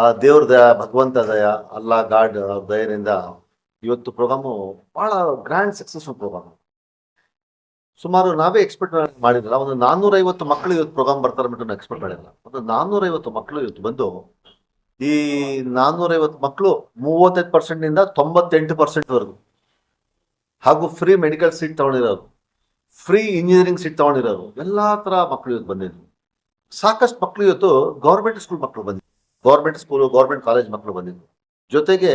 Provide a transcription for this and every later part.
ಆ ದೇವ್ರ ದಯ ಭಗವಂತ ದಯ ಅಲ್ಲಾ ಗಾಡ್ ದಯದಿಂದ ಇವತ್ತು ಪ್ರೋಗ್ರಾಮು ಬಹಳ ಗ್ರ್ಯಾಂಡ್ ಸಕ್ಸಸ್ಫುಲ್ ಪ್ರೋಗ್ರಾಮ್. ಸುಮಾರು ನಾವೇ ಎಕ್ಸ್ಪೆಕ್ಟ್ ಮಾಡಿರಲ್ಲ ಒಂದು ನಾನ್ನೂರೈವತ್ತು ಮಕ್ಕಳು ಇವತ್ತು ಪ್ರೋಗ್ರಾಮ್ ಬರ್ತಾರೆ ಬಿಟ್ಟು ಎಕ್ಸ್ಪೆಕ್ಟ್ ಮಾಡಿಲ್ಲ. ಒಂದು ನಾನ್ನೂರ ಐವತ್ತು ಮಕ್ಕಳು ಇವತ್ತು ಬಂದು, ಈ ನಾನ್ನೂರೈವತ್ತು ಮಕ್ಕಳು ಮೂವತ್ತೈದು ಪರ್ಸೆಂಟ್ನಿಂದ ತೊಂಬತ್ತೆಂಟು ಪರ್ಸೆಂಟ್ ವರೆಗೂ ಹಾಗೂ ಫ್ರೀ ಮೆಡಿಕಲ್ ಸೀಟ್ ತಗೊಂಡಿರೋರು ಫ್ರೀ ಇಂಜಿನಿಯರಿಂಗ್ ಸೀಟ್ ತಗೊಂಡಿರೋರು, ಎಲ್ಲಾ ತರ ಮಕ್ಕಳು ಇವತ್ತು ಬಂದಿದ್ರು. ಸಾಕಷ್ಟು ಮಕ್ಕಳು ಇವತ್ತು ಗೌರ್ಮೆಂಟ್ ಸ್ಕೂಲ್ ಮಕ್ಕಳು ಬಂದಿದ್ರು. ಗೌರ್ಮೆಂಟ್ ಸ್ಕೂಲು, ಗೌರ್ಮೆಂಟ್ ಕಾಲೇಜ್ ಮಕ್ಕಳು ಬಂದಿದ್ರು ಜೊತೆಗೆ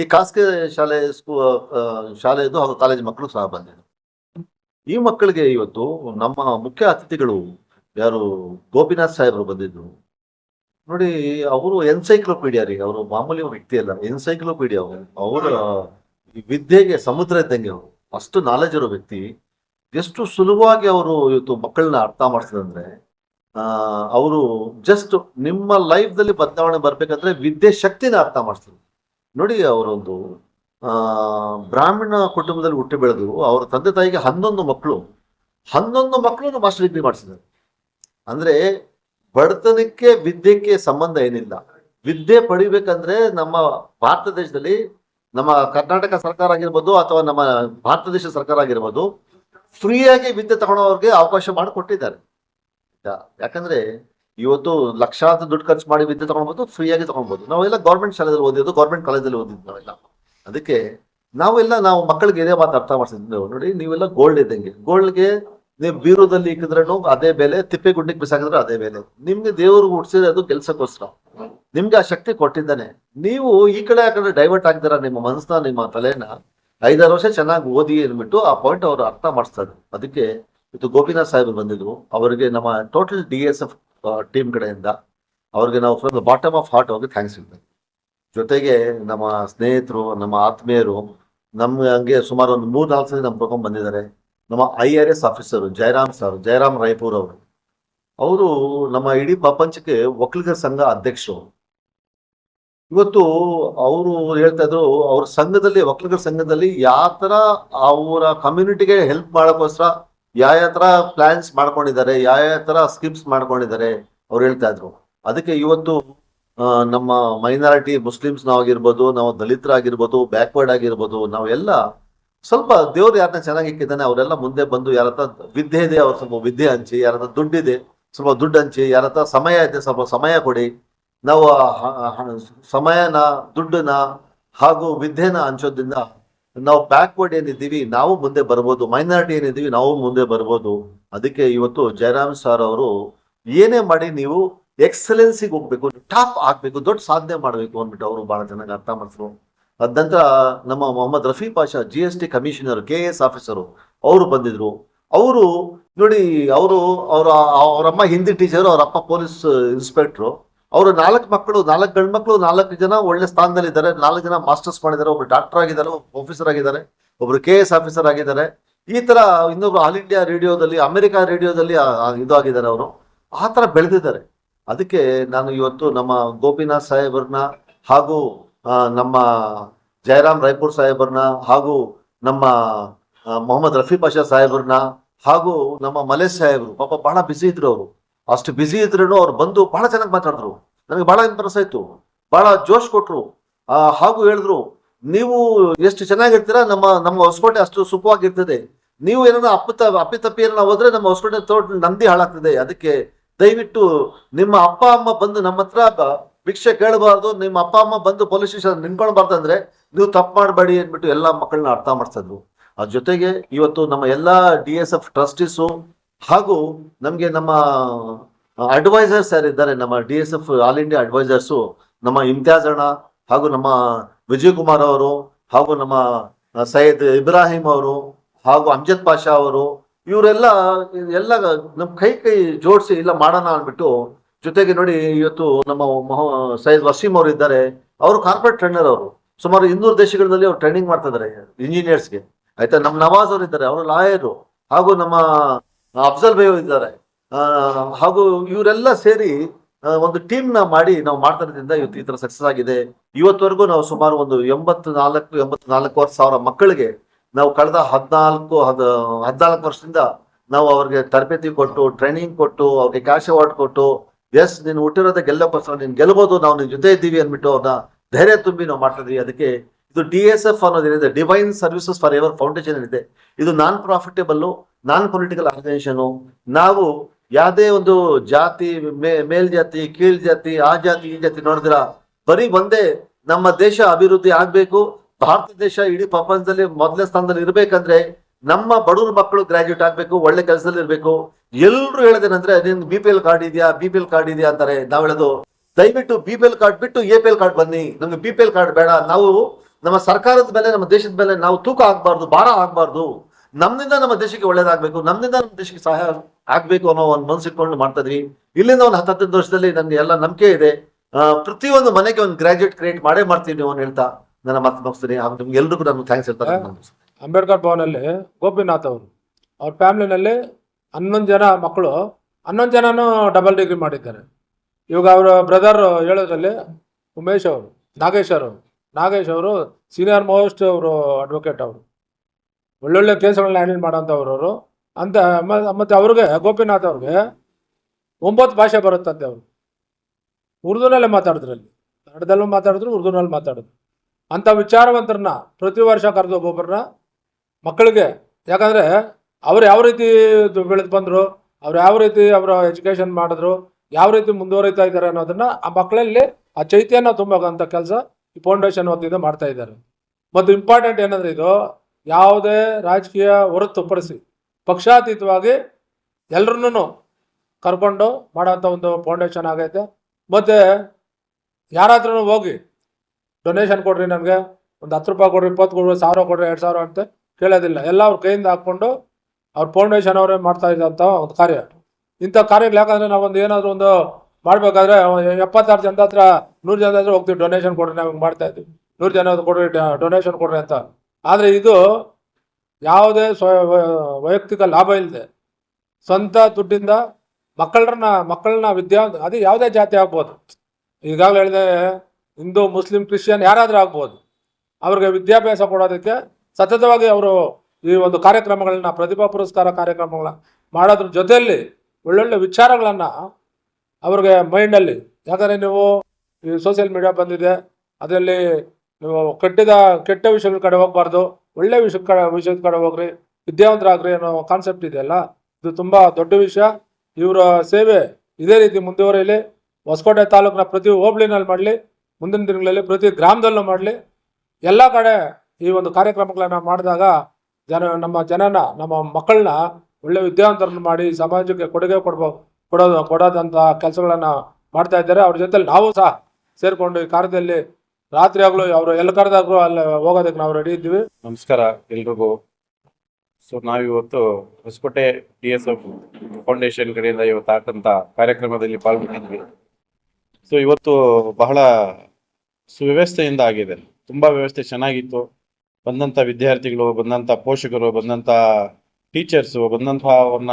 ಈ ಖಾಸಗಿ ಶಾಲೆ ಸ್ಕೂ ಶಾಲೆಯದು ಹಾಗೂ ಕಾಲೇಜ್ ಮಕ್ಕಳು ಸಹ ಬಂದಿದ್ರು ಈ ಮಕ್ಕಳಿಗೆ ಇವತ್ತು ನಮ್ಮ ಮುಖ್ಯ ಅತಿಥಿಗಳು ಯಾರು? ಗೋಪಿನಾಥ್ ಸಾಹೇಬರು ಬಂದಿದ್ರು ನೋಡಿ, ಅವರು ಎನ್ಸೈಕ್ಲೋಪೀಡಿಯಾ ರೀ. ಅವರು ಮಾಮೂಲಿ ವ್ಯಕ್ತಿ ಅಲ್ಲ. ಎನ್ಸೈಕ್ಲೋಪೀಡಿಯಾ ಅವರು. ಅವರ ವಿದ್ಯೆಗೆ ಸಮುದ್ರ ಇದ್ದಂಗೆ ಅವರು. ಅಷ್ಟು ನಾಲೆಜ್ ಇರೋ ವ್ಯಕ್ತಿ. ಎಷ್ಟು ಸುಲಭವಾಗಿ ಅವರು ಇವತ್ತು ಮಕ್ಕಳನ್ನ ಅರ್ಥ ಮಾಡಿಸಿದಂದ್ರೆ ಅವರು ಜಸ್ಟ್ ನಿಮ್ಮ ಲೈಫ್ ದಲ್ಲಿ ಬದಲಾವಣೆ ಬರಬೇಕಂದ್ರೆ ವಿದ್ಯೆ ಶಕ್ತಿನ ಅರ್ಥ ಮಾಡಿಸ್ತಾರೆ. ನೋಡಿ ಅವರೊಂದು ಬ್ರಾಹ್ಮಣ ಕುಟುಂಬದಲ್ಲಿ ಹುಟ್ಟಿ ಬೆಳೆದು ಅವರ ತಂದೆ ತಾಯಿಗೆ ಹನ್ನೊಂದು ಮಕ್ಕಳು ಹನ್ನೊಂದು ಮಕ್ಕಳನ್ನು ಮಾಸ್ಟರ್ ಡಿಗ್ರಿ ಮಾಡಿಸಿದ್ದಾರೆ. ಅಂದ್ರೆ ಬಡತನಕ್ಕೆ ವಿದ್ಯೆಗೆ ಸಂಬಂಧ ಏನಿಲ್ಲ. ವಿದ್ಯೆ ಪಡಿಬೇಕಂದ್ರೆ ನಮ್ಮ ಭಾರತ ದೇಶದಲ್ಲಿ ನಮ್ಮ ಕರ್ನಾಟಕ ಸರ್ಕಾರ ಆಗಿರ್ಬೋದು ಅಥವಾ ನಮ್ಮ ಭಾರತ ದೇಶ ಸರ್ಕಾರ ಆಗಿರ್ಬೋದು ಫ್ರೀಯಾಗಿ ವಿದ್ಯೆ ತಗೊಳ್ಳೋರ್ಗೆ ಅವಕಾಶ ಮಾಡಿಕೊಟ್ಟಿದ್ದಾರೆ. ಯಾಕಂದ್ರೆ ಇವತ್ತು ಲಕ್ಷಾಂತರ ದುಡ್ಡು ಖರ್ಚು ಮಾಡಿ ವಿದ್ಯೆ ಫ್ರೀ ಫ್ರೀಯಾಗಿ ತಗೊಳ್ಬಹುದು ನಾವೆಲ್ಲ ಗೌರ್ಮೆಂಟ್ ಶಾಲೆಯಲ್ಲಿ ಓದಿದ್ದು ಗೌರ್ಮೆಂಟ್ ಕಾಲೇಜಲ್ಲಿ ಓದಿದ್ದು ನಾವೆಲ್ಲ. ಅದಕ್ಕೆ ನಾವೆಲ್ಲ, ನಾವು ಮಕ್ಕಳಿಗೆ ಇದೇ ಮಾತು ಅರ್ಥ ಮಾಡಿಸಿದ್ವಿ ನೋಡಿ, ನೀವೆಲ್ಲ ಗೋಲ್ಡ್ ಇದ್ದಂಗೆ. ಗೋಲ್ಡ್ಗೆ ನೀವು ಬೀರುದಲ್ಲಿ ಇಕ್ಕಿದ್ರೂ ಅದೇ ಬೆಲೆ, ತಿಪ್ಪೆ ಗುಂಡಿಗೆ ಬಿಸಾಕಿದ್ರೆ ಅದೇ ಬೆಲೆ. ನಿಮ್ಗೆ ದೇವರು ಹುಡ್ಸಿದ್ರೆ ಅದು ಕೆಲ್ಸಕ್ಕೋಸ್ಕರ. ನಿಮ್ಗೆ ಆ ಶಕ್ತಿ ಕೊಟ್ಟಿದ್ದಾನೆ. ನೀವು ಈ ಕಡೆ ಆ ಕಡೆ ಡೈವರ್ಟ್ ಆಗ್ತೀರಾ ನಿಮ್ಮ ಮನಸ್ಸನ್ನ, ನಿಮ್ಮ ತಲೆನ ಐದಾರು ವರ್ಷ ಚೆನ್ನಾಗಿ ಓದಿ ಅಂದ್ಬಿಟ್ಟು ಆ ಪಾಯಿಂಟ್ ಅವರು ಅರ್ಥ ಮಾಡಿಸ್ತಾರೆ. ಅದಕ್ಕೆ ಇದು ಗೋಪಿನಾಥ್ ಸಾಹೇಬರು ಬಂದಿದ್ರು. ಅವರಿಗೆ ನಮ್ಮ total D S F team ಕಡೆಯಿಂದ ಅವ್ರಿಗೆ ನಾವು ಫ್ರಮ್ ಬಾಟಮ್ ಆಫ್ ಹಾರ್ಟ್ ಅವ್ರಿಗೆ ಥ್ಯಾಂಕ್ಸ್ ಹೇಳ್ತೇವೆ ಜೊತೆಗೆ ನಮ್ಮ ಸ್ನೇಹಿತರು, ನಮ್ಮ ಆತ್ಮೀಯರು ನಮ್ಮ ಹಂಗೆ ಸುಮಾರು ಒಂದು ಮೂರು ನಾಲ್ಕು ಸಲ ನಮ್ಮ ಪ್ರಕೊಂಡು ಬಂದಿದ್ದಾರೆ. ನಮ್ಮ I R S officer Jayaram sir Jayaram Raipur ಅವರು. ಅವರು ನಮ್ಮ ಇಡೀ ಪ್ರಪಂಚಕ್ಕೆ ಒಕ್ಕಲಿಗರ ಸಂಘ ಅಧ್ಯಕ್ಷರು. ಇವತ್ತು ಅವರು ಹೇಳ್ತಾ ಇದ್ರು, ಅವ್ರ ಸಂಘದಲ್ಲಿ ಒಕ್ಕಲಿಗರ ಸಂಘದಲ್ಲಿ ಯಾವ ತರ ಅವರ ಕಮ್ಯುನಿಟಿಗೆ ಹೆಲ್ಪ್ ಮಾಡೋಕ್ಕೋಸ್ಕರ ಯಾವ ತರ ಪ್ಲಾನ್ಸ್ ಮಾಡ್ಕೊಂಡಿದ್ದಾರೆ, ಯಾವ ತರ ಸ್ಕಿಪ್ಸ್ ಮಾಡ್ಕೊಂಡಿದ್ದಾರೆ ಅವ್ರು ಹೇಳ್ತಾ ಇದ್ರು. ಅದಕ್ಕೆ ಇವತ್ತು ನಮ್ಮ ಮೈನಾರಿಟಿ ಮುಸ್ಲಿಮ್ಸ್ ನಾವಾಗಿರ್ಬೋದು ನಾವು ದಲಿತರಾಗಿರ್ಬೋದು ಬ್ಯಾಕ್ವರ್ಡ್ ಆಗಿರ್ಬೋದು ನಾವೆಲ್ಲ ಸ್ವಲ್ಪ ದೇವ್ರು ಯಾರನ್ನ ಚೆನ್ನಾಗಿ ಇಕ್ಕಿದ್ದಾನೆ, ಅವರೆಲ್ಲ ಮುಂದೆ ಬಂದು ಯಾರ ಹತ್ರ ವಿದ್ಯೆ ಇದೆ, ಅವ್ರ ಸ್ವಲ್ಪ ವಿದ್ಯೆ ಹಂಚಿ, ಯಾರ ಹತ್ರ ದುಡ್ಡಿದೆ ಸ್ವಲ್ಪ ದುಡ್ಡು ಹಂಚಿ, ಯಾರ ಸಮಯ ಇದೆ, ಸ್ವಲ್ಪ ಸಮಯ ಕೊಡಿ. ನಾವು ಸಮಯನ, ದುಡ್ಡನ್ನ ಹಾಗೂ ವಿದ್ಯೆನ ಹಂಚೋದ್ರಿಂದ ನಾವು ಬ್ಯಾಕ್ವರ್ಡ್ ಏನಿದ್ದೀವಿ, ನಾವು ಮುಂದೆ ಬರ್ಬೋದು ಮೈನಾರಿಟಿ ಏನಿದ್ದೀವಿ, ನಾವು ಮುಂದೆ ಬರ್ಬೋದು. ಅದಕ್ಕೆ ಇವತ್ತು ಜಯರಾಮ್ ಸರ್ ಅವರು ಏನೇ ಮಾಡಿ ನೀವು ಎಕ್ಸಲೆನ್ಸಿಗೆ ಹೋಗ್ಬೇಕು ಟಾಪ್ ಹಾಕ್ಬೇಕು ದೊಡ್ಡ ಸಾಧನೆ ಮಾಡಬೇಕು ಅಂದ್ಬಿಟ್ಟು ಅವರು ಬಹಳ ಚೆನ್ನಾಗಿ ಅರ್ಥ ಮಾಡಿದ್ರು ಅದ ನಂತರ ನಮ್ಮ Mohammed Rafi Pasha G S T commissioner K S officer ಅವರು ಬಂದಿದ್ರು. ಅವರು ನೋಡಿ, ಅವರು, ಅವರ ಅವರಮ್ಮ ಹಿಂದಿ ಟೀಚರು ಅವರಪ್ಪ ಪೊಲೀಸ್ ಇನ್ಸ್ಪೆಕ್ಟ್ರು ಅವರು ನಾಲ್ಕು ಮಕ್ಕಳು, ನಾಲ್ಕು ಗಂಡು ಮಕ್ಕಳು ನಾಲ್ಕು ಜನ ಒಳ್ಳೆ ಸ್ಥಾನದಲ್ಲಿ ಇದ್ದಾರೆ. ನಾಲ್ಕು ಜನ ಮಾಸ್ಟರ್ಸ್ ಮಾಡಿದ್ದಾರೆ. ಒಬ್ರು ಡಾಕ್ಟರ್ ಆಗಿದ್ದಾರೆ ಆಫೀಸರ್ ಆಗಿದ್ದಾರೆ, ಒಬ್ರು ಕೆ ಎಸ್ ಆಫೀಸರ್ ಆಗಿದ್ದಾರೆ. ಈ ತರ ಇನ್ನೊಬ್ರು ಆಲ್ ಇಂಡಿಯಾ ರೇಡಿಯೋದಲ್ಲಿ, ಅಮೆರಿಕ ರೇಡಿಯೋದಲ್ಲಿ ಇದು ಆಗಿದ್ದಾರೆ ಅವರು. ಆ ತರ ಬೆಳೆದಿದ್ದಾರೆ. ಅದಕ್ಕೆ ನಾನು ಇವತ್ತು ನಮ್ಮ ಗೋಪಿನಾಥ್ ಸಾಹೇಬರನ್ನ ಹಾಗೂ ನಮ್ಮ ಜಯರಾಮ್ ರಾಯ್ಪುರ್ ಸಾಹೇಬರನ್ನ ಹಾಗೂ ನಮ್ಮ ಮೊಹಮ್ಮದ್ ರಫಿ ಪಾಷಾ ಸಾಹೇಬರನ್ನ ಹಾಗೂ ನಮ್ಮ ಮಲೇಶ್ ಸಾಹೇಬರು. ಪಾಪ ಬಹಳ ಬಿಸಿ ಇದ್ರು ಅವರು. ಅಷ್ಟು ಬಿಸಿ ಇದ್ರು ಅವ್ರು ಬಂದು ಬಹಳ ಚೆನ್ನಾಗಿ ಮಾತಾಡಿದ್ರು. ನನಗೆ ಬಹಳ ಇಂಪ್ರೆಸ್ ಆಯ್ತು. ಬಹಳ ಜೋಶ್ ಕೊಟ್ರು. ಹಾಗೂ ಹೇಳಿದ್ರು, ನೀವು ಎಷ್ಟು ಚೆನ್ನಾಗಿರ್ತೀರ? ನಮ್ಮ ನಮ್ಮ ಹೊಸಕೋಟೆ ಅಷ್ಟು ಸುಖವಾಗಿರ್ತದೆ. ನೀವು ಏನಾರ ಅಪ್ಪಿತ ಅಪ್ಪಿತಪ್ಪಿ ಏನಾರ ಹೋದ್ರೆ ನಮ್ಮ ಹೊಸಕೋಟೆ ತೋಟ ನಂದಿ ಹಾಳಾಗ್ತದೆ. ಅದಕ್ಕೆ ದಯವಿಟ್ಟು ನಿಮ್ಮ ಅಪ್ಪ, ಅಮ್ಮ ಬಂದು ನಮ್ಮ ಹತ್ರ ಭಿಕ್ಷೆ ಕೇಳಬಾರ್ದು. ನಿಮ್ಮ ಅಪ್ಪ, ಅಮ್ಮ ಬಂದು ಪೊಲೀಸ್ ಸ್ಟೇಷನ್ ನಿಂತ್ಕೊಳ್ಬಾರ್ದು ಅಂದ್ರೆ ನೀವು ತಪ್ಪು ಮಾಡಬೇಡಿ ಅಂದ್ಬಿಟ್ಟು ಎಲ್ಲ ಮಕ್ಕಳನ್ನ ಅರ್ಥ ಮಾಡಿಸ್ತಾ ಇದ್ರು. ಅದ್ರ ಜೊತೆಗೆ ಇವತ್ತು ನಮ್ಮ ಎಲ್ಲ ಡಿ ಎಸ್ ಎಫ್ ಟ್ರಸ್ಟೀಸು ಹಾಗೂ ನಮಗೆ ನಮ್ಮ ಅಡ್ವೈಸರ್ಸ್ ಯಾರಿದ್ದಾರೆ, ನಮ್ಮ D S F all India advisors ನಮ್ಮ ಇಮ್ತಿಯಾಜ್ ಅಣ್ಣ ಹಾಗೂ ನಮ್ಮ ವಿಜಯ್ ಕುಮಾರ್ ಅವರು ಹಾಗೂ ನಮ್ಮ ಸೈಯದ್ ಇಬ್ರಾಹಿಂ ಅವರು ಹಾಗೂ ಅಮ್ಜದ್ ಪಾಷಾ ಅವರು, ಇವರೆಲ್ಲ, ಎಲ್ಲ ನಮ್ಮ ಕೈ ಕೈ ಜೋಡಿಸಿ ಇಲ್ಲ ಮಾಡೋಣ ಅಂದ್ಬಿಟ್ಟು ಜೊತೆಗೆ ನೋಡಿ ಇವತ್ತು ನಮ್ಮ ಮೊಹ, ಸೈಯದ್ ವಸೀಂ ಅವರು ಇದ್ದಾರೆ. ಅವರು ಕಾರ್ಪೊರೇಟ್ ಟ್ರೈನರ್ ಅವರು. ಸುಮಾರು ಇನ್ನೂರು ದೇಶಗಳಲ್ಲಿ ಅವ್ರು ಟ್ರೈನಿಂಗ್ ಮಾಡ್ತಾ ಇದ್ದಾರೆ ಇಂಜಿನಿಯರ್ಸ್ಗೆ ಆಯ್ತಾ? ನಮ್ಮ ನವಾಜ್ ಅವರು ಇದ್ದಾರೆ, ಅವರು ಲಾಯರು ಹಾಗೂ ನಮ್ಮ ಅಫ್ಜಲ್ ಬೈ ಇದ್ದಾರೆ. ಹಾಗೂ ಇವರೆಲ್ಲ ಸೇರಿ ಒಂದು ಟೀಮ್ನ ಮಾಡಿ ನಾವು ಮಾಡ್ತಿರೋದ್ರಿಂದ ಇವತ್ತು ಈ ತರ ಸಕ್ಸಸ್ ಆಗಿದೆ. ಇವತ್ತವರೆಗೂ ನಾವು ಸುಮಾರು ಒಂದು ಎಂಬತ್ತು ನಾಲ್ಕು ಎಂಬತ್ತು ನಾಲ್ಕೂವರೆ ಸಾವಿರ ಮಕ್ಕಳಿಗೆ ನಾವು ಕಳೆದ ಹದಿನಾಲ್ಕು, ಹದ, ಹದಿನಾಲ್ಕು ವರ್ಷದಿಂದ ನಾವು ಅವ್ರಿಗೆ ತರಬೇತಿ ಕೊಟ್ಟು ಟ್ರೈನಿಂಗ್ ಕೊಟ್ಟು, ಅವ್ರಿಗೆ ಕ್ಯಾಶ್ ಅವಾರ್ಡ್ ಕೊಟ್ಟು ಎಸ್ ನೀನು ಹುಟ್ಟಿರೋದ ಗೆಲ್ಲಕ್ಕೋಸ್ಕರ ನೀನು ಗೆಲ್ಬೋದು, ನಾವು ನಿನ್ ಜೊತೆ ಇದ್ದೀವಿ ಅಂದ್ಬಿಟ್ಟು ಅವ್ರನ್ನ ಧೈರ್ಯ ತುಂಬಿ ನಾವು ಮಾಡ್ತಾ ಅದಕ್ಕೆ ಇದು D S F ಅನ್ನೋದೇನಿದೆ divine services for ever foundation ಇದೆ. ಇದು non profitable non political organisation ನಾವು ಯಾವುದೇ ಒಂದು ಜಾತಿ, ಮೇ- ಮೇಲ್ಜಾತಿ ಕೀಳ್ ಜಾತಿ, ಆ ಜಾತಿ, ಈ ಜಾತಿ ನೋಡಿದ್ರ ಬರೀ ಒಂದೇ ನಮ್ಮ ದೇಶ ಅಭಿವೃದ್ಧಿ ಆಗ್ಬೇಕು. ಭಾರತ ದೇಶ ಇಡೀ ಪ್ರಪಂಚದಲ್ಲಿ ಮೊದಲನೇ ಸ್ಥಾನದಲ್ಲಿ ಇರ್ಬೇಕಂದ್ರೆ ನಮ್ಮ ಬಡವ್ರ ಮಕ್ಕಳು ಗ್ರಾಜುಯೇಟ್ ಆಗ್ಬೇಕು, ಒಳ್ಳೆ ಕೆಲಸದಲ್ಲಿ ಇರ್ಬೇಕು. ಎಲ್ರು ಹೇಳದೇನಂದ್ರೆ ನಿನ್ ಬಿ ಪಿ ಎಲ್ ಕಾರ್ಡ್ ಇದೆಯಾ ಬಿ ಪಿ ಎಲ್ ಕಾರ್ಡ್ ಇದೆಯಾ ಅಂತಾರೆ. ನಾವ್ ಹೇಳೋದು, ದಯವಿಟ್ಟು ಬಿ ಪಿ ಎಲ್ ಕಾರ್ಡ್ ಬಿಟ್ಟು ಎ ಪಿ ಎಲ್ ಕಾರ್ಡ್ ಬನ್ನಿ. ನಮ್ಗೆ ಬಿ ಪಿ ಎಲ್ ಕಾರ್ಡ್ ಬೇಡ. ನಾವು ನಮ್ಮ ಸರ್ಕಾರದ ಮೇಲೆ, ನಮ್ಮ ದೇಶದ ಮೇಲೆ ನಾವು ತೂಕ ಆಗ್ಬಾರ್ದು ಭಾರ ಆಗ್ಬಾರ್ದು ನಮ್ಮಿಂದ ನಮ್ಮ ದೇಶಕ್ಕೆ ಒಳ್ಳೇದಾಗಬೇಕು ನಮ್ಮಿಂದ ನಮ್ಮ ದೇಶಕ್ಕೆ ಸಹಾಯ ಆಗಬೇಕು ಅನ್ನೋ ಒಂದು ಮನಸ್ಸಿಟ್ಕೊಂಡು ಮಾಡ್ತಾ ಇದ್ವಿ. ಇಲ್ಲಿಂದ ಒಂದು ಹತ್ತತ್ತು ವರ್ಷದಲ್ಲಿ ನನಗೆ ಎಲ್ಲ ನಂಬಿಕೆ ಇದೆ. ಪ್ರತಿಯೊಂದು ಮನೆಗೆ ಒಂದು ಗ್ರಾಜುಯೇಟ್ ಕ್ರಿಯೇಟ್ ಮಾಡೇ ಮಾಡ್ತೀವಿ ನೀವು ಹೇಳ್ತಾ ನನ್ನ ಮಾತು ಮುಗಿಸ್ತೀನಿ. ನಿಮ್ಗೆ ಎಲ್ರಿಗೂ ನಾನು ಥ್ಯಾಂಕ್ಸ್ ಹೇಳ್ತಾರೆ ಅಂಬೇಡ್ಕರ್ ಭವನಲ್ಲಿ ಗೋಪಿನಾಥ್ ಅವರು, ಅವ್ರ ಫ್ಯಾಮಿಲಿನಲ್ಲಿ ಹನ್ನೊಂದು ಜನ ಮಕ್ಕಳು, ಹನ್ನೊಂದು ಜನನೂ ಡಬಲ್ ಡಿಗ್ರಿ ಮಾಡಿದ್ದಾರೆ. ಇವಾಗ ಅವರ ಬ್ರದರ್ ಹೇಳೋದ್ರಲ್ಲಿ ಉಮೇಶ್ ಅವರು, ನಾಗೇಶ್ ಅವರು ನಾಗೇಶ್ ಅವರು ಸೀನಿಯರ್ ಮೋಸ್ಟ್ ಅವರು ಅಡ್ವೊಕೇಟ್ ಅವರು. ಒಳ್ಳೊಳ್ಳೆ ಕೇಸ್ಗಳನ್ನ ಹ್ಯಾಂಡಲ್ ಮಾಡೋಂಥವ್ರವರು ಅಂತ ಮತ್ತು ಅವ್ರಿಗೆ, ಗೋಪಿನಾಥ್ ಅವ್ರಿಗೆ ಒಂಬತ್ತು ಭಾಷೆ ಬರುತ್ತಂತೆ ಅವರು. ಉರ್ದುನಲ್ಲೇ ಮಾತಾಡಿದ್ರು ಅಲ್ಲಿ ಕನ್ನಡದಲ್ಲೂ ಮಾತಾಡಿದ್ರು, ಉರ್ದುನಲ್ಲಿ ಮಾತಾಡಿದ್ರು. ಅಂಥ ವಿಚಾರವಂತರನ್ನ ಪ್ರತಿ ವರ್ಷ ಕರೆದು ಒಬ್ಬೊಬ್ಬರನ್ನ ಮಕ್ಕಳಿಗೆ. ಯಾಕಂದ್ರೆ ಅವ್ರು ಯಾವ ರೀತಿ ಬೆಳೆದು ಬಂದ್ರು, ಅವ್ರು ಯಾವ ರೀತಿ ಅವರ ಎಜುಕೇಶನ್ ಮಾಡಿದ್ರು, ಯಾವ ರೀತಿ ಮುಂದುವರಿತಾ ಇದ್ದಾರೆ ಅನ್ನೋದನ್ನ ಆ ಮಕ್ಕಳಲ್ಲಿ ಆ ಚೈತನ್ಯ ತುಂಬಂತ ಕೆಲಸ ಈ ಫೌಂಡೇಶನ್ ವತಿಯಿಂದ ಮಾಡ್ತಾ ಇದ್ದಾರೆ. ಮತ್ತು ಇಂಪಾರ್ಟೆಂಟ್ ಏನಂದ್ರೆ ಇದು ಯಾವುದೇ ರಾಜಕೀಯ ಹೊರತುಪಡಿಸಿ ಪಕ್ಷಾತೀತವಾಗಿ ಎಲ್ಲರನ್ನೂ ಕರ್ಕೊಂಡು ಮಾಡೋಂಥ ಒಂದು ಫೌಂಡೇಶನ್ ಆಗೈತೆ. ಮತ್ತು ಯಾರಾದ್ರೂ ಹೋಗಿ ಡೊನೇಷನ್ ಕೊಡ್ರಿ ನನಗೆ, ಒಂದು ಹತ್ತು ರೂಪಾಯಿ ಕೊಡ್ರಿ, ಇಪ್ಪತ್ತು ಕೊಡ್ರಿ ಸಾವಿರ ಕೊಡ್ರಿ, ಎರಡು ಸಾವಿರ ಅಂತ ಕೇಳೋದಿಲ್ಲ. ಎಲ್ಲ ಅವ್ರ ಕೈಯಿಂದ ಹಾಕ್ಕೊಂಡು ಅವ್ರ ಫೌಂಡೇಶನ್ ಅವರೇ ಮಾಡ್ತಾ ಇದ್ದಂಥ ಒಂದು ಕಾರ್ಯ. ಇಂಥ ಕಾರ್ಯಗಳು ಯಾಕಂದರೆ ನಾವೊಂದು ಏನಾದರೂ ಒಂದು ಮಾಡಬೇಕಾದ್ರೆ ಎಪ್ಪತ್ತಾರು ಜನದ ಹತ್ರ ನೂರು ಜನದ ಹತ್ರ ಹೋಗ್ತೀವಿ, ಡೊನೇಷನ್ ಕೊಡ್ರಿ, ನಾವು ಮಾಡ್ತಾ ಇದ್ದೀವಿ. ನೂರು ಜನ ಕೊಡ್ರಿ ಡೊನೇಷನ್ ಕೊಡ್ರಿ ಅಂತ. ಆದರೆ ಇದು ಯಾವುದೇ ಸ್ವ ವೈಯಕ್ತಿಕ ಲಾಭ ಇಲ್ಲದೆ ಸ್ವಂತ ದುಡ್ಡಿಂದ ಮಕ್ಕಳನ್ನ ಮಕ್ಕಳನ್ನ ವಿದ್ಯಾ ಅದು ಯಾವುದೇ ಜಾತಿ ಆಗ್ಬೋದು. ಈಗಾಗಲೇ ಹೇಳಿದೆ, ಹಿಂದೂ, ಮುಸ್ಲಿಂ, ಕ್ರಿಶ್ಚಿಯನ್ ಯಾರಾದರೂ ಆಗ್ಬೋದು. ಅವ್ರಿಗೆ ವಿದ್ಯಾಭ್ಯಾಸ ಕೊಡೋದಕ್ಕೆ ಸತತವಾಗಿ ಅವರು ಈ ಒಂದು ಕಾರ್ಯಕ್ರಮಗಳನ್ನ, ಪ್ರತಿಭಾ ಪುರಸ್ಕಾರ ಕಾರ್ಯಕ್ರಮಗಳನ್ನ ಮಾಡೋದ್ರ ಜೊತೆಯಲ್ಲಿ ಒಳ್ಳೊಳ್ಳೆ ವಿಚಾರಗಳನ್ನ ಅವ್ರಿಗೆ ಮೈಂಡಲ್ಲಿ. ಯಾಕಂದರೆ ನೀವು ಈ ಸೋಷಿಯಲ್ ಮೀಡಿಯಾ ಬಂದಿದೆ, ಅದರಲ್ಲಿ ನೀವು ಕೆಟ್ಟದ, ಕೆಟ್ಟ ವಿಷಯಗಳ ಕಡೆ ಹೋಗ್ಬಾರ್ದು, ಒಳ್ಳೆ ವಿಷಯ ಕಡೆ, ವಿಷಯದ ಕಡೆ ಹೋಗ್ರಿ, ವಿದ್ಯಾವಂತರಾಗ್ರಿ ಅನ್ನೋ ಕಾನ್ಸೆಪ್ಟ್ ಇದೆಯಲ್ಲ ಇದು ತುಂಬ ದೊಡ್ಡ ವಿಷಯ. ಇವರ ಸೇವೆ ಇದೇ ರೀತಿ ಮುಂದುವರಿಯಲಿ ಹೊಸಕೋಟೆ ತಾಲೂಕಿನ ಪ್ರತಿ ಹೋಬಳಿನಲ್ಲಿ ಮಾಡಲಿ, ಮುಂದಿನ ದಿನಗಳಲ್ಲಿ ಪ್ರತಿ ಗ್ರಾಮದಲ್ಲೂ ಮಾಡಲಿ. ಎಲ್ಲ ಕಡೆ ಈ ಒಂದು ಕಾರ್ಯಕ್ರಮಗಳನ್ನು ಮಾಡಿದಾಗ ಜನ, ನಮ್ಮ ಜನನ, ನಮ್ಮ ಮಕ್ಕಳನ್ನ ಒಳ್ಳೆ ವಿದ್ಯಾವಂತರನ್ನು ಮಾಡಿ ಸಮಾಜಕ್ಕೆ ಕೊಡುಗೆ ಕೊಡ್ಬೋ, ಕೊಡೋದು ಕೊಡೋದಂಥ ಕೆಲಸಗಳನ್ನ ಮಾಡ್ತಾ ಇದ್ದಾರೆ. ಅವ್ರ ಜೊತೆಲಿ ನಾವು ಸಹ ಸೇರಿಕೊಂಡು ಈ ಕಾರ್ಯದಲ್ಲಿ ರಾತ್ರಿ ಆಗ್ಲೂ ಅವ್ರು ಎಲ್ಲಿ ಕರೆದಾಗ್ಲೂ ಅಲ್ಲಿ ಹೋಗೋದಕ್ಕೆ ನಾವು ರೆಡಿ ಇದ್ದೀವಿ. ನಮಸ್ಕಾರ ಎಲ್ರಿಗೂ. ಸೊ ನಾವಿವತ್ತು Hosakote D S F foundation ಕಡೆಯಿಂದ ಇವತ್ತು ಹಾಕಂತ ಕಾರ್ಯಕ್ರಮದಲ್ಲಿ ಪಾಲ್ಗೊಂಡಿದ್ವಿ. ಸೊ ಇವತ್ತು ಬಹಳ ಸುವ್ಯವಸ್ಥೆಯಿಂದ ಆಗಿದೆ. ತುಂಬಾ ವ್ಯವಸ್ಥೆ ಚೆನ್ನಾಗಿತ್ತು. ಬಂದಂತ ವಿದ್ಯಾರ್ಥಿಗಳು, ಬಂದಂತ ಪೋಷಕರು, ಬಂದಂತ ಟೀಚರ್ಸ್ ಬಂದಂತ ಅವ್ರನ್ನ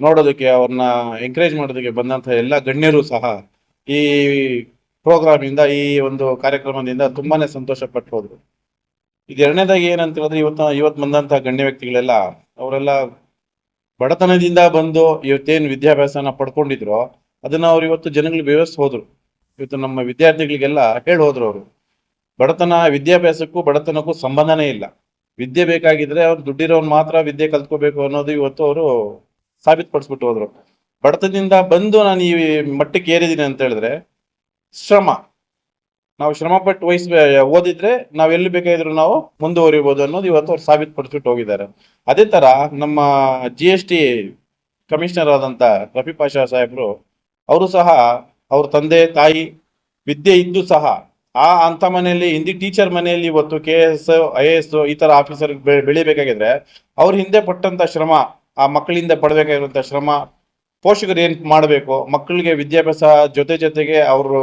ನೋಡೋದಕ್ಕೆ, ಅವ್ರನ್ನ ಎಂಕರೇಜ್ ಮಾಡೋದಕ್ಕೆ ಬಂದಂತ ಎಲ್ಲ ಗಣ್ಯರು ಸಹ ಈ ಪ್ರೋಗ್ರಾಮ್ ಇಂದ ಈ ಒಂದು ಕಾರ್ಯಕ್ರಮದಿಂದ ತುಂಬಾನೇ ಸಂತೋಷ ಪಟ್ಟು ಹೋದ್ರು. ಇದು ಎರಡನೇದಾಗಿ ಏನಂತ ಹೇಳಿದ್ರೆ ಇವತ್ತು ಇವತ್ತು ಬಂದಂತಹ ಗಣ್ಯ ವ್ಯಕ್ತಿಗಳೆಲ್ಲ, ಅವರೆಲ್ಲ ಬಡತನದಿಂದ ಬಂದು ಇವತ್ತೇನು ವಿದ್ಯಾಭ್ಯಾಸನ ಪಡ್ಕೊಂಡಿದ್ರು, ಅದನ್ನ ಅವ್ರು ಇವತ್ತು ಜನಗಳಿಗೆ ವ್ಯವಸ್ಥೆ ಹೋದ್ರು. ಇವತ್ತು ನಮ್ಮ ವಿದ್ಯಾರ್ಥಿಗಳಿಗೆಲ್ಲ ಹೇಳಿ ಹೋದ್ರು ಅವರು. ಬಡತನ ವಿದ್ಯಾಭ್ಯಾಸಕ್ಕೂ ಬಡತನಕ್ಕೂ ಸಂಬಂಧನೇ ಇಲ್ಲ. ವಿದ್ಯೆ ಬೇಕಾಗಿದ್ರೆ ಅವ್ರು ದುಡ್ಡಿರೋನ್ ಮಾತ್ರ ವಿದ್ಯೆ ಕಲ್ತ್ಕೋಬೇಕು ಅನ್ನೋದು ಇವತ್ತು ಅವರು ಸಾಬೀತುಪಡಿಸ್ಬಿಟ್ಟು ಹೋದ್ರು. ಬಡತನದಿಂದ ಬಂದು ನಾನು ಈ ಮಟ್ಟಕ್ಕೆ ಏರಿದ್ದೀನಿ ಅಂತ ಹೇಳಿದ್ರೆ ಶ್ರಮ. ನಾವು ಶ್ರಮ ಪಟ್ಟು ವಹಿಸ್ ಓದಿದ್ರೆ ನಾವು ಎಲ್ಲಿ ಬೇಕಾದ್ರೂ ನಾವು ಮುಂದುವರಿಬಹುದು ಅನ್ನೋದು ಇವತ್ತು ಅವ್ರು ಸಾಬೀತುಪಡಿಸ್ಬಿಟ್ಟು ಹೋಗಿದ್ದಾರೆ. ಅದೇ ತರ ನಮ್ಮ ಜಿ ಎಸ್ ಟಿ ಕಮಿಷನರ್ ಆದಂತ ರಫಿ ಪಾಷಾ ಸಾಹೇಬ್ರು, ಅವರು ಸಹ ಅವ್ರ ತಂದೆ, ತಾಯಿ ವಿದ್ಯೆ ಇದ್ದು ಸಹ ಆ ಅಂತ ಮನೆಯಲ್ಲಿ, ಹಿಂದಿ ಟೀಚರ್ ಮನೆಯಲ್ಲಿ ಇವತ್ತು K S I A S ಈ ತರ ಆಫೀಸರ್ ಬೆಳಿಬೇಕಾಗಿದ್ರೆ ಅವ್ರ ಹಿಂದೆ ಪಟ್ಟಂತ ಶ್ರಮ, ಆ ಮಕ್ಕಳಿಂದ ಪಡಬೇಕಾಗಿರುವಂತ ಶ್ರಮ ಪೋಷಕರು ಏನ್ ಮಾಡಬೇಕು? ಮಕ್ಕಳಿಗೆ ವಿದ್ಯಾಭ್ಯಾಸ ಜೊತೆ ಜೊತೆಗೆ ಅವರು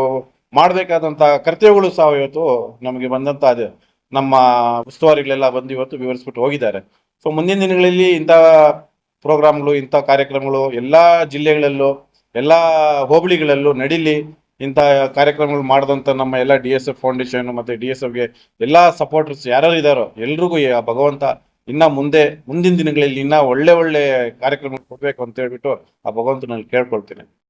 ಮಾಡಬೇಕಾದಂತ ಕರ್ತವ್ಯಗಳು ಸಹ ಇವತ್ತು ನಮಗೆ ಬಂದಂತ ಅದು ನಮ್ಮ ಉಸ್ತುವಾರಿಗಳೆಲ್ಲ ಬಂದು ಇವತ್ತು ವಿವರಿಸ್ಬಿಟ್ಟು ಹೋಗಿದ್ದಾರೆ. ಸೊ ಮುಂದಿನ ದಿನಗಳಲ್ಲಿ ಇಂಥ ಪ್ರೋಗ್ರಾಮ್ಗಳು, ಇಂಥ ಕಾರ್ಯಕ್ರಮಗಳು ಎಲ್ಲಾ ಜಿಲ್ಲೆಗಳಲ್ಲೂ, ಎಲ್ಲಾ ಹೋಬಳಿಗಳಲ್ಲೂ ನಡೀಲಿ. ಇಂಥ ಕಾರ್ಯಕ್ರಮಗಳು ಮಾಡಿದಂತ ನಮ್ಮ ಎಲ್ಲ ಡಿ ಎಸ್ ಎಫ್ ಫೌಂಡೇಶನ್ ಮತ್ತೆ ಡಿ ಎಸ್ ಎಫ್ಗೆ ಎಲ್ಲಾ ಸಪೋರ್ಟರ್ಸ್ ಯಾರ್ಯಾರು ಇದ್ದಾರೋ ಎಲ್ರಿಗೂ ಭಗವಂತ ಇನ್ನ ಮುಂದೆ ಮುಂದಿನ ದಿನಗಳಲ್ಲಿ ಇನ್ನ ಒಳ್ಳೆ ಒಳ್ಳೆ ಕಾರ್ಯಕ್ರಮ ಕೊಡ್ಬೇಕು ಅಂತ ಹೇಳ್ಬಿಟ್ಟು ಆ ಭಗವಂತನಲ್ಲಿ ಕೇಳ್ಕೊಳ್ತೀನಿ.